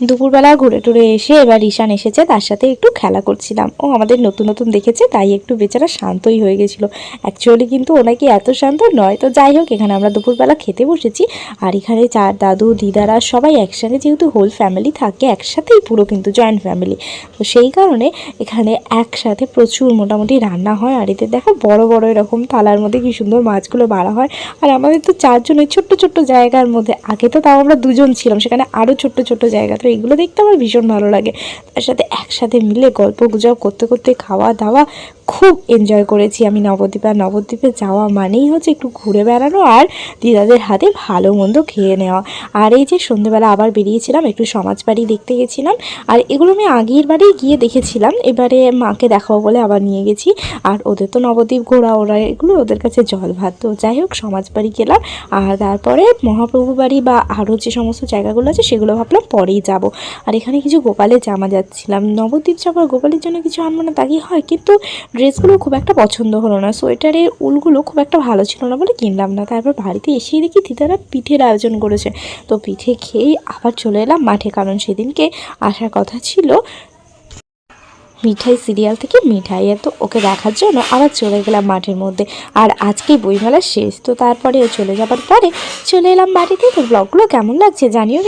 দুপুরবেলা ঘুরে টুরে এসে এবার ঈশান এসেছে, তার সাথে একটু খেলা করছিলাম। ও আমাদের নতুন নতুন দেখেছে, তাই একটু বেচারা শান্তই হয়ে গেছিল। অ্যাকচুয়ালি কিন্তু ওনাকে এত শান্ত নয়, তো যাই হোক, এখানে আমরা দুপুরবেলা খেতে বসেছি। আর এখানে চার দাদু, দিদারা সবাই একসঙ্গে যেহেতু হোল ফ্যামিলি থাকে, একসাথেই পুরো কিন্তু জয়েন্ট ফ্যামিলি তো সেই কারণে এখানে একসাথে প্রচুর মোটামুটি রান্না হয়। আর এতে দেখো বড় বড় এরকম থালার মধ্যে কি সুন্দর মাছগুলো বাড়া হয়। আর আমাদের তো চারজনের ছোট্ট ছোট্ট জায়গার মধ্যে, আগে তো তাও আমরা দুজন ছিলাম, সেখানে আরও ছোট্ট ছোট্ট জায়গা তো এগুলো দেখতে আমার ভীষণ ভালো লাগে। তার সাথে একসাথে মিলে গল্প গুজব করতে করতে খাওয়া দাওয়া খুব এনজয় করেছি আমি নবদ্বীপে। আর নবদ্বীপে যাওয়া মানেই হচ্ছে একটু ঘুরে বেড়ানো আর দিদাদের হাতে ভালো মন্দ খেয়ে নেওয়া। আর এই যে সন্ধেবেলা আবার বেরিয়েছিলাম, একটু সমাজ বাড়ি দেখতে গেছিলাম। আর এগুলো আমি আগের বারেই গিয়ে দেখেছিলাম। এবারে মাকে দেখাবো বলে আবার নিয়ে গেছি। আর ওদের তো নবদ্বীপ ঘোরা, ওরা এগুলো ওদের কাছে জল ভাত। তো যাই হোক, সমাজ বাড়ি গেলাম। আর তারপরে মহাপ্রভু বাড়ি বা আরও যে সমস্ত জায়গাগুলো আছে, সেগুলো ভাবলাম পরেই যাব। আর এখানে কিছু গোপালের জামা যাচ্ছিলাম। নবদ্বীপ যাবার গোপালের জন্য কিছু আনব না তা কি হয়? কিন্তু ড্রেসগুলো খুব একটা পছন্দ হলো না। সোয়েটারের উলগুলো খুব একটা ভালো ছিল না বলে কিনলাম না। তারপর বাড়িতে এসেই দেখি দিদারা পিঠের আয়োজন করেছে। তো পিঠে খেয়েই আবার চলে এলাম মাঠে। কারণ সেদিনকে আসার কথা ছিল মিঠাই সিরিয়াল থেকে মিঠাই। তো ওকে দেখার জন্য আবার চলে গেলাম মাঠের মধ্যে। আর আজকে বইমেলা শেষ। তো তারপরে ও চলে যাবার পরে চলে এলাম বাড়িতে। তো ব্লগগুলো কেমন লাগছে জানিও